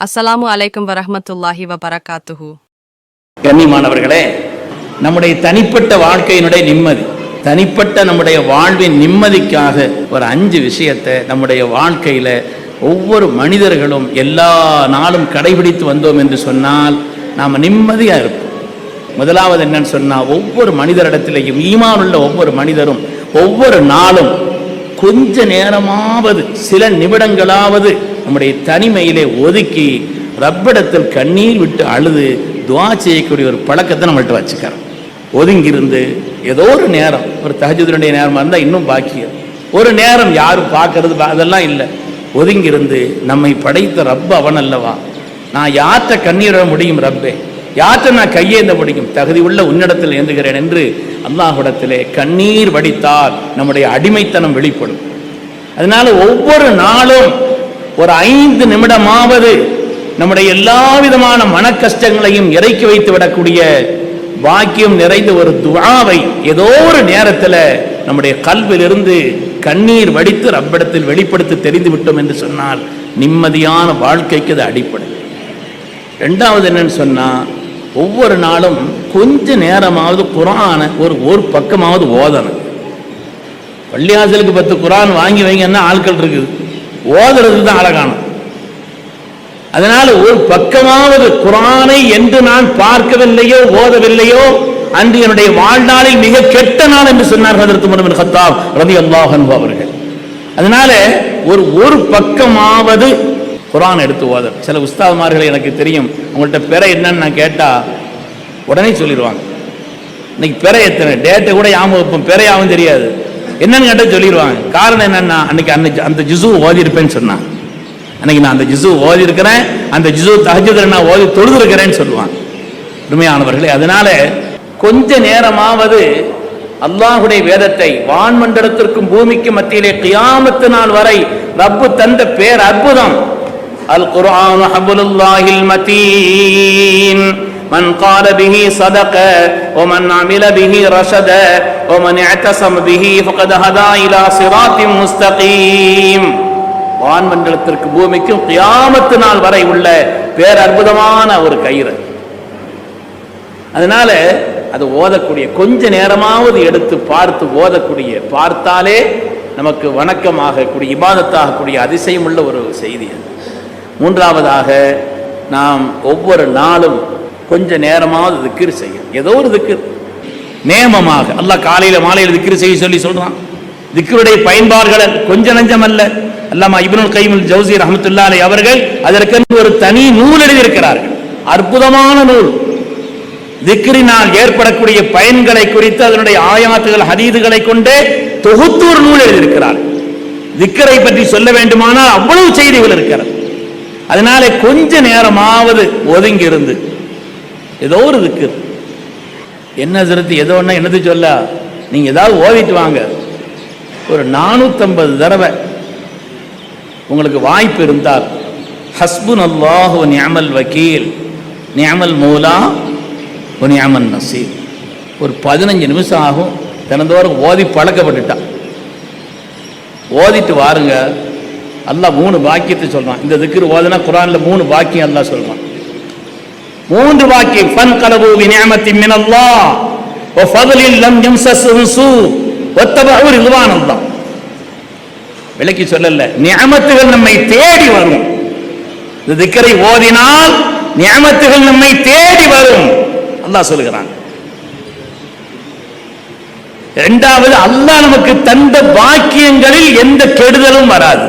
அஸ்ஸலாமு அலைக்கும் வரஹ்மத்துல்லாஹி வபரகாத்துஹு. கண்ணியமானவர்களே நம்முடைய தனிப்பட்ட வாழ்க்கையினுடைய நிம்மதி தனிப்பட்ட நம்முடைய வாழ்வின் நிம்மதிக்காக ஒரு அஞ்சு விஷயத்தை நம்முடைய வாழ்க்கையில ஒவ்வொரு மனிதர்களும் எல்லா நாளும் கடைபிடித்து வந்தோம் என்று சொன்னால் நாம் நிம்மதியாக இருப்போம். முதலாவது என்னன்னு சொன்னால் ஒவ்வொரு மனிதரிடத்திலையும் ஈமான் உள்ள ஒவ்வொரு மனிதரும் ஒவ்வொரு நாளும் கொஞ்ச நேரமாவது சில நிமிடங்களாவது நம்முடைய தனிமையிலே ஒதுக்கி ரப்பிடத்தில் கண்ணீர் விட்டு அழுது துவா செய்யக்கூடிய ஒரு பழக்கத்தை நம்மள்ட்ட வச்சுக்கிறோம் ஒதுங்கியிருந்து ஏதோ ஒரு நேரம் ஒரு தஹஜுதனுடைய நேரமாக இருந்தால் இன்னும் பாக்கியம் ஒரு நேரம் யாரும் பார்க்கறது அதெல்லாம் இல்லை. ஒதுங்கியிருந்து நம்மை படைத்த ரப்ப அவன் அல்லவா? நான் யார்கிட்ட கண்ணீர் முடியும் ரப்பே? யார்கிட்ட நான் கையேந்த முடியும்? தகுதி உள்ள உன்னிடத்தில் ஏந்துகிறேன் என்று அல்லாஹ்விடத்திலே கண்ணீர் வடித்தால் நம்முடைய அடிமைத்தனம் வெளிப்படும். அதனால ஒவ்வொரு நாளும் ஒரு ஐந்து நிமிடமாவது நம்முடைய எல்லா விதமான மன கஷ்டங்களையும் இறக்கி வைத்து விடக்கூடிய வாக்கியம் நிறைந்த ஒரு துவாவை ஏதோ ஒரு நேரத்தில் நம்முடைய கல்விலிருந்து கண்ணீர் வடித்து ரப்பிடத்தில் வெளிப்படுத்தி தெரிந்து விட்டோம் என்று சொன்னால் நிம்மதியான வாழ்க்கைக்கு அது அடிப்படை. ரெண்டாவது என்னன்னு சொன்னா ஒவ்வொரு நாளும் கொஞ்ச நேரமாவது குரானை ஒரு ஒரு பக்கமாவது ஓதணும். பள்ளியாசலுக்கு பத்து குரான் வாங்கி வைங்கன்னா ஆட்கள் இருக்குது. ஓதுறது தான் அழகானது அதனால ஒரு பக்கமாவது குரானை என்று நான் பார்க்கவில்லையோ ஓதவில்லையோ அன்று என்னுடைய வாழ்நாளில் மிக கெட்ட நாள் என்று சொன்னார்கள் ஹதரத் உமர் பின் ரதி அல்லாஹன் அவர்கள். அதனால ஒரு ஒரு பக்கமாவது குரான் எடுத்து ஓத. சில உஸ்தாதுமார்கள் எனக்கு தெரியும் உங்கள்கிட்ட பிற என்னன்னு நான் கேட்டா உடனே சொல்லிடுவாங்க. இன்னைக்கு பிற எத்தனை? டேட்டை கூட ஞாபகம் வைப்போம். பிறையாவும் தெரியாது. என்னன்னு கேட்ட சொல்லிடுவாங்க காரணம் என்னன்னா அன்னைக்கு அன்னைக்கு அந்த ஜிசு ஓதி இருப்பேன்னு சொன்னான். அன்னைக்கு நான் அந்த ஜிசு ஓதி அந்த ஜிசு தகஜத்தில் நான் ஓதி தொழுது இருக்கிறேன்னு சொல்லுவான். உண்மையானவர்களே அதனால கொஞ்ச நேரமாவது அல்லாஹுடைய வேதத்தை வான்மண்டலத்திற்கும் பூமிக்கும் மத்தியிலே கியாமத்து நாள் வரை ரப்பு தந்த பேர் அற்புதம். அல் குர்ஆன் ஹபுலுல்லாஹில் மதீன். மன் கால பிஹி சதக ஒமன் அமில பிஹி ரஷத ومن اعتصم به فقد هدى الى صراط مستقيم வான்மண்டலத்திற்கு பூமிக்கும் கியாமத்து நாள் வரை உள்ள பேரற்புதமான ஒரு கயிறு அதனால அது ஓதக்கூடிய கொஞ்ச நேரமாவது எடுத்து பார்த்து ஓதக்கூடிய பார்த்தாலே நமக்கு வணக்கமாகக்கூடிய இபாதத்தாகக்கூடிய அதிசயம் உள்ள ஒரு செய்தி அது மூன்றாவதாக நாம் ஒவ்வொரு நாளும் கொஞ்ச நேரமாவது திக்கிர் செய்யும் ஏதோ ஒரு திக்கிர் நேமமாக அல்லாஹ் காலையில் மாலையில் திக்ரு செய்ய சொல்லி சொல்கிறான் திக்ருடைய பயன்பாடுகள் கொஞ்ச நஞ்சம் அல்ல. அல்லாமா இப்னுல் கைமுல் ஜவுசி ரஹமத்துல்லாலை அவர்கள் அதற்கென்று ஒரு தனி நூல் எழுதியிருக்கிறார்கள். அற்புதமான நூல். திக்ரினால் ஏற்படக்கூடிய பயன்களை குறித்து அதனுடைய ஆயாத்துகள் ஹதீதுகளை கொண்டே தொகுத்து ஒரு நூல் எழுதியிருக்கிறார். திக்கரை பற்றி சொல்ல வேண்டுமானால் அவ்வளவு செய்திகள் இருக்கிறது. அதனாலே கொஞ்ச நேரமாவது ஒதுங்கி இருந்து ஏதோ ஒரு திக்கர் என்ன சிறுத்து ஏதோ ஒன்றா என்னது சொல்ல? நீங்க ஏதாவது ஓதிட்டு வாங்க. ஒரு நானூத்தம்பது தடவை. உங்களுக்கு வாய்ப்பு இருந்தால் ஹஸ்புன் அல்லாஹு நியமல் வக்கீல் நியமல் ஒன் நியமன் நசீர். ஒரு பதினஞ்சு நிமிஷம் ஆகும் தினந்தோறும் ஓதி பழக்கப்பட்டுட்டான் ஓதிட்டு வாருங்க. அல்லாஹ் மூணு பாக்கியத்தை சொல்றான். இந்த திக்கிற ஓதுனா குரான்ல மூணு பாக்கியம் எல்லாம் சொல்கிறான் மூன்று வாக்கி பன் கலவு விநியமத்தி மினல்லா ஓ ஃபதலில் லம் யம்சஸும் சு ஒத்தபஹு ரிதுவானல்லாஹ். விளக்கி சொல்லல நியமத்துகள் நம்மை தேடி வரும். இந்த திக்கரை ஓதினால் நியமத்துகள் நம்மை தேடி வரும். அல்லாஹ் சொல்லுகிறாங்க இரண்டாவது அல்லாஹ் நமக்கு தந்த பாக்கியங்களில் எந்த கெடுதலும் வராது.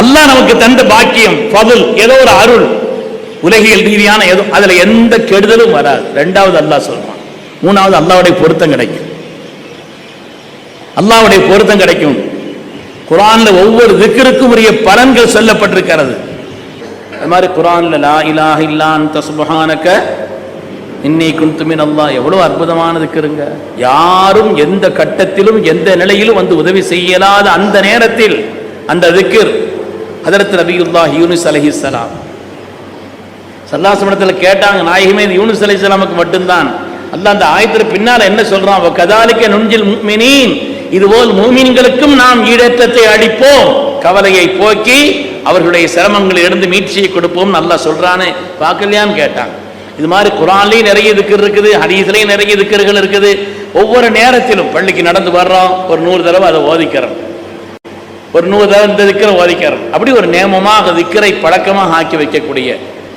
அல்லாஹ் நமக்கு தந்த பாக்கியம் பதில் ஏதோ ஒரு அருள். உலகியல் ரீதியான எதுவும் அதுல எந்த கெடுதலும் வராது. ரெண்டாவது அல்லாஹ் சொல்றான். மூணாவது அல்லாவுடைய பொருத்தம் கிடைக்கும். அல்லாஹ்வுடைய பொருத்தம் கிடைக்கும். குரான்ல ஒவ்வொரு திக்கிற்கும் உரிய பலன்கள் சொல்லப்பட்டிருக்கிறது. அது மாதிரி குரான்ல லா இலாஹ இல்லான் தஸ்பஹானக இன்னை குந்துமின் அல்லா எவ்வளவு அற்புதமான திக்கிருங்க யாரும் எந்த கட்டத்திலும் எந்த நிலையிலும் வந்து உதவி செய்யலாத அந்த நேரத்தில் அந்த திக்கிர் அதரத் நபியுல்லாஹ் யூனிஸ் அலஹிஸ்லாம் சல்லாசமடத்தில் கேட்டாங்க நாயகமே யூனிஸ் அலி இஸ்லாமுக்கு மட்டும்தான். அல்ல அந்த ஆயத்தில் பின்னால் என்ன சொல்றான்? கதாலிக்க நுஞ்சில் மீனின் இதுபோல் மூமின்களுக்கும் நாம் ஈடேற்றத்தை அளிப்போம் கவலையை போக்கி அவர்களுடைய சிரமங்களில் இருந்து மீட்சியை கொடுப்போம் நல்லா சொல்றானே. பார்க்கலையான்னு கேட்டாங்க. இது மாதிரி குரான்லேயும் நிறைய திக்கர் இருக்குது ஹரீஸ்லேயும் நிறைய திக்கர்கள் இருக்குது. ஒவ்வொரு நேரத்திலும் பள்ளிக்கு நடந்து வர்றோம். ஒரு நூறு தடவை அதை ஓதிக்கிறோம். ஒரு நூறு தடவை இந்த திக்கரை ஓதிக்கிறோம். அப்படி ஒரு நேமமாக திக்கரை பழக்கமாக ஆக்கி வைக்கக்கூடிய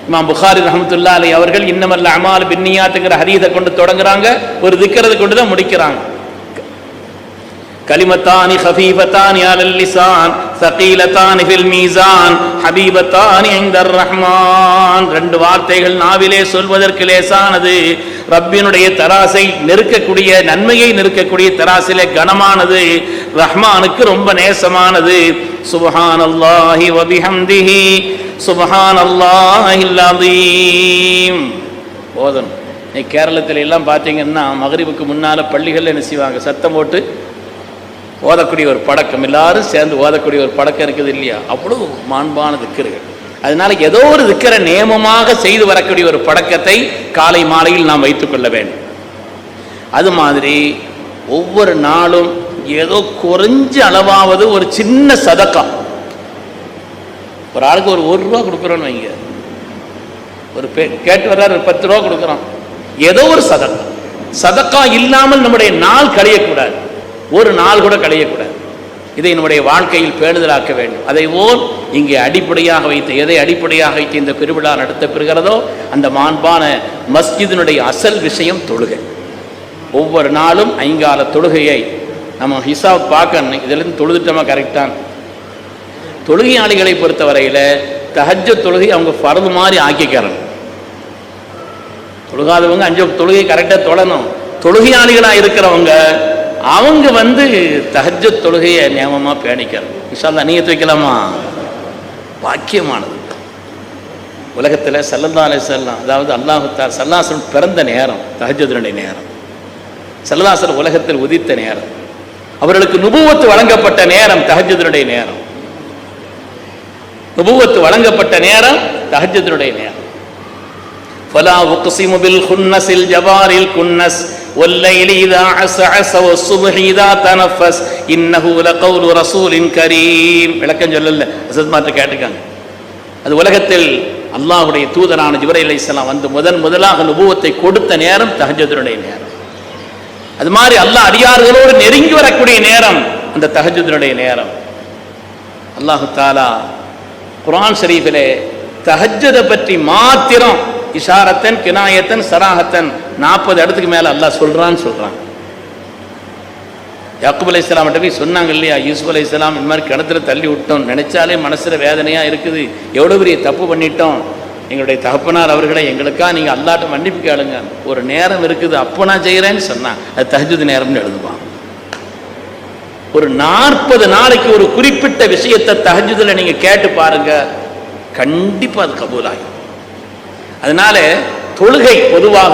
இமாம் புகாரி ரஹமத்துல்லா அலி அவர்கள் இன்னமல்ல அமால் பின்னியாத்துங்கிற ஹரீதை கொண்டு தொடங்குறாங்க. ஒரு திக்கிறதை கொண்டு தான் முடிக்கிறாங்க. கலிமத்தானி ஹபீபத்தானி அலல்லிசான் சகீலத்தானி ஃபில் மீசான் ஹபீபத்தானி இந்தர் ரஹ்மான். ரெண்டு வார்த்தைகள் நாவிலே சொல்வதற்கு லேசானது. ரப்பினுடைய தராசை நெருக்கக்கூடிய நன்மையை நெருக்கக்கூடிய தராசிலே கனமானது. ரஹ்மானுக்கு ரொம்ப நேசமானது. سبحان الله وبحمده سبحان الله العظيم போதணும் இன்னைக்கு கேரளத்தில் எல்லாம் பார்த்தீங்கன்னா மகரிபுக்கு முன்னால பள்ளிகள்ல என்ன செய்வாங்க? சத்தம் போட்டு ஓதக்கூடிய ஒரு பழக்கம். எல்லாரும் சேர்ந்து ஓதக்கூடிய ஒரு பழக்கம் இருக்குது இல்லையா? அவ்வளவு மாண்பான திக்கர்கள். அதனால ஏதோ ஒரு திக்கரை நியமமாக செய்து வரக்கூடிய ஒரு பழக்கத்தை காலை மாலையில் நாம் வைத்துக்கொள்ள வேண்டும். அது மாதிரி ஒவ்வொரு நாளும் ஏதோ குறைஞ்ச அளவாவது ஒரு சின்ன சதக்கா. ஒரு ஆளுக்கு ஒரு ஒரு ரூபா கொடுக்குறோன்னு வைங்க. ஒரு பே கேட்டு வர்றாரு ஒரு பத்து ரூபா கொடுக்குறோம். ஏதோ ஒரு சதக்கா. சதக்கா இல்லாமல் நம்முடைய நாள் கழியக்கூடாது ஒரு நாள் கூட கழியக்கூடாது இதை நம்முடைய வாழ்க்கையில் பேணுதலாக்க வேண்டும். அதை போல் இங்கே அடிப்படையாக வைத்து எதை அடிப்படையாக வைத்து இந்த பெருவிழா நடத்தப்பெறுகிறதோ அந்த மாண்பான மஸ்ஜிதினுடைய அசல் விஷயம் தொழுகை. ஒவ்வொரு நாளும் ஐங்கால தொழுகையை நம்ம ஹிசாப் பார்க்கணும் இதிலிருந்து தொழுதுட்டோமா? கரெக்டான தொழுகையாளிகளை பொறுத்தவரையில் தஹஜ்ஜ தொழுகை அவங்க ஃபரது மாதிரி ஆக்கிக்கிறணும் தொழுகாதவங்க அஞ்சு தொழுகை கரெக்டாக தொழணும் தொழுகையாளிகளாக இருக்கிறவங்க அவங்க வந்து தஹஜ்ஜ தொழுகையை நியமமாக பேணிக்கிறோம் விஷால் நீயத்து வைக்கலாமா? பாக்கியமானது. உலகத்தில் சல்லல்லா அலி செல்லாம் அதாவது அல்லாஹுத்தார் சல்லாசன் பிறந்த நேரம் தஹஜத்தினுடைய நேரம். சல்லாசன் உலகத்தில் உதித்த நேரம். அவர்களுக்கு நுபுவத்து வழங்கப்பட்ட நேரம் தஹஜத்தினுடைய நேரம் நுபுவத்து வழங்கப்பட்ட நேரம் தஹஜத்தினுடைய நேரம் فلا أقسم بالخنس الجبار الكنس والليل إذا عسعس والصبح إذا تنفس إنه لقول رسول كريم விளக்கம் சொல்லல அசத் மாற்ற கேட்டுக்காங்க அது உலகத்தில் அல்லாஹுடைய தூதரான ஜிபரை அலைஹிஸ்ஸலாம் வந்து முதன் முதலாக நுபுவத்தை கொடுத்த நேரம் தஹஜ்ஜுடைய நேரம் அது மாதிரி அல்லாஹ் அடியார்களோடு நெருங்கி வரக்கூடிய நேரம் அந்த தஹஜுதனுடைய நேரம். அல்லாஹு தாலா குரான் ஷரீஃபிலே தஹஜதை பற்றி மாத்திரம் இஷாரத்தன் கினாயத்தன் சராஹத்தன் நாற்பது இடத்துக்கு மேல அல்லாஹ் சொல்றான்னு சொல்றான். யாக்குப் அலி இஸ்லாம் போய் சொன்னாங்க இல்லையா? யூசுப் அலி இஸ்லாம் இந்த மாதிரி கிணத்துல தள்ளி விட்டோம் நினைச்சாலே மனசுல வேதனையா இருக்குது. எவ்வளவு பெரிய தப்பு பண்ணிட்டோம். எங்களுடைய தகப்பனார் அவர்களை எங்களுக்கா நீங்க அல்லாட்ட மன்னிப்பு கேளுங்க. ஒரு நேரம் இருக்குது அப்போ நான் செய்கிறேன்னு சொன்னான் அது தஹஜுத் நேரம்னு எழுதுவான் ஒரு நாற்பது நாளைக்கு ஒரு குறிப்பிட்ட விஷயத்தை தகஜதில் நீங்க கேட்டு பாருங்க கண்டிப்பா அது கபூலாகும் அதனால தொழுகை பொதுவாக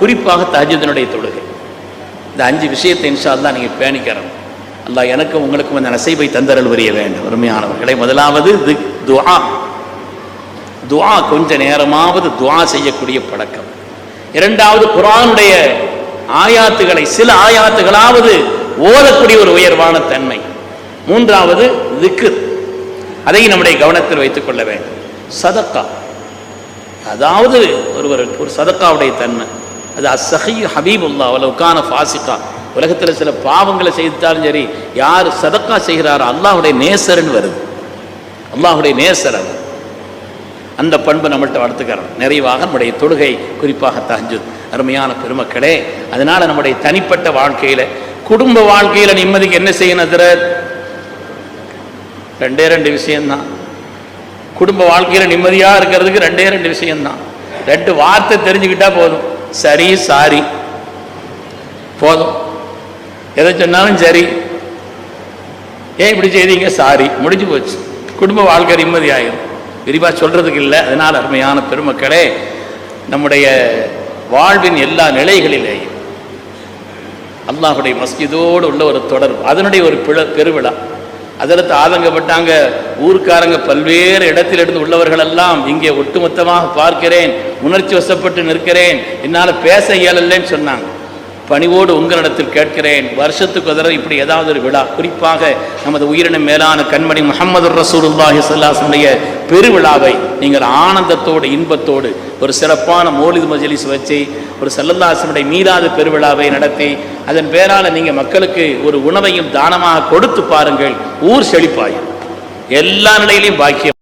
குறிப்பாக தஹஜுதனுடைய தொழுகை. இந்த அஞ்சு விஷயத்தை இன்ஷா அல்லாஹ் நீங்க பேணிக்கிறோம் அல்லா எனக்கும் உங்களுக்கும் அந்த நசைபை தந்தரல் புரிய வேண்டும். உரிமையானவர்களை முதலாவது து துஆ. துவா கொஞ்ச நேரமாவது துவா செய்யக்கூடிய பழக்கம். இரண்டாவது குரானுடைய ஆயாத்துகளை சில ஆயாத்துகளாவது ஓதக்கூடிய ஒரு உயர்வான தன்மை. மூன்றாவது திக்கு அதை நம்முடைய கவனத்தில் வைத்துக் கொள்ள வேண்டும். சதக்கா. அதாவது ஒருவர் ஒரு சதக்காவுடைய தன்மை. அது அசஹி ஹபீபுல்லா அவ்வளவுக்கான ஃபாசிக்கா உலகத்தில் சில பாவங்களை செய்தாலும் சரி யார் சதக்கா செய்கிறாரோ அல்லாஹுடைய நேசர்னு வருது. அல்லாஹுடைய நேசர் அது. அந்த பண்பு நம்மள்ட்ட வளர்த்துக்கிறோம் நிறைவாக நம்முடைய தொழுகை குறிப்பாக தஹஜுத் அருமையான பெருமக்களே அதனால நம்முடைய தனிப்பட்ட வாழ்க்கையில குடும்ப வாழ்க்கையில நிம்மதிக்கு என்ன செய்யணும் திற ரெண்டே ரெண்டு விஷயம்தான். குடும்ப வாழ்க்கையில நிம்மதியா இருக்கிறதுக்கு ரெண்டே ரெண்டு விஷயம்தான். ரெண்டு வார்த்தை தெரிஞ்சுக்கிட்டா போதும். சரி சாரி. போதும். எதை சொன்னாலும் சரி. ஏன் இப்படி செய்தீங்க? சாரி. முடிஞ்சு போச்சு. குடும்ப வாழ்க்கை நிம்மதி ஆயிடும் விரிவாக சொல்றதுக்கு இல்லை. அதனால் அருமையான பெருமக்களே நம்முடைய வாழ்வின் எல்லா நிலைகளிலேயும் அல்லாஹுடைய மஸ்ஜிதோடு உள்ள ஒரு தொடர்பு. அதனுடைய ஒரு பிழ பெருவிழா. அதற்கு ஆதங்கப்பட்டாங்க ஊர்க்காரங்க பல்வேறு இடத்திலிருந்து உள்ளவர்கள் எல்லாம் இங்கே ஒட்டுமொத்தமாக பார்க்கிறேன் உணர்ச்சி வசப்பட்டு நிற்கிறேன் என்னால் பேச இயலலைன்னு சொன்னாங்க. பணிவோடு உங்களிடத்தில் கேட்கிறேன் வருஷத்துக்கு ஒரு தடவை இப்படி ஏதாவது ஒரு விழா. குறிப்பாக நமது உயிரின மேலான கண்மணி முகமது ரசூலுல்லாஹி சொல்லாசனுடைய பெருவிழாவை நீங்கள் ஆனந்தத்தோடு இன்பத்தோடு ஒரு சிறப்பான மௌலித் மஜலிஸ் வச்சு ஒரு செல்லந்தாசனுடைய மீளாத பெருவிழாவை நடத்தி அதன் பேரால நீங்க மக்களுக்கு ஒரு உணவையும் தானமாக கொடுத்து பாருங்கள். ஊர் செழிப்பாயும். எல்லா நிலையிலையும் பாக்கியம்.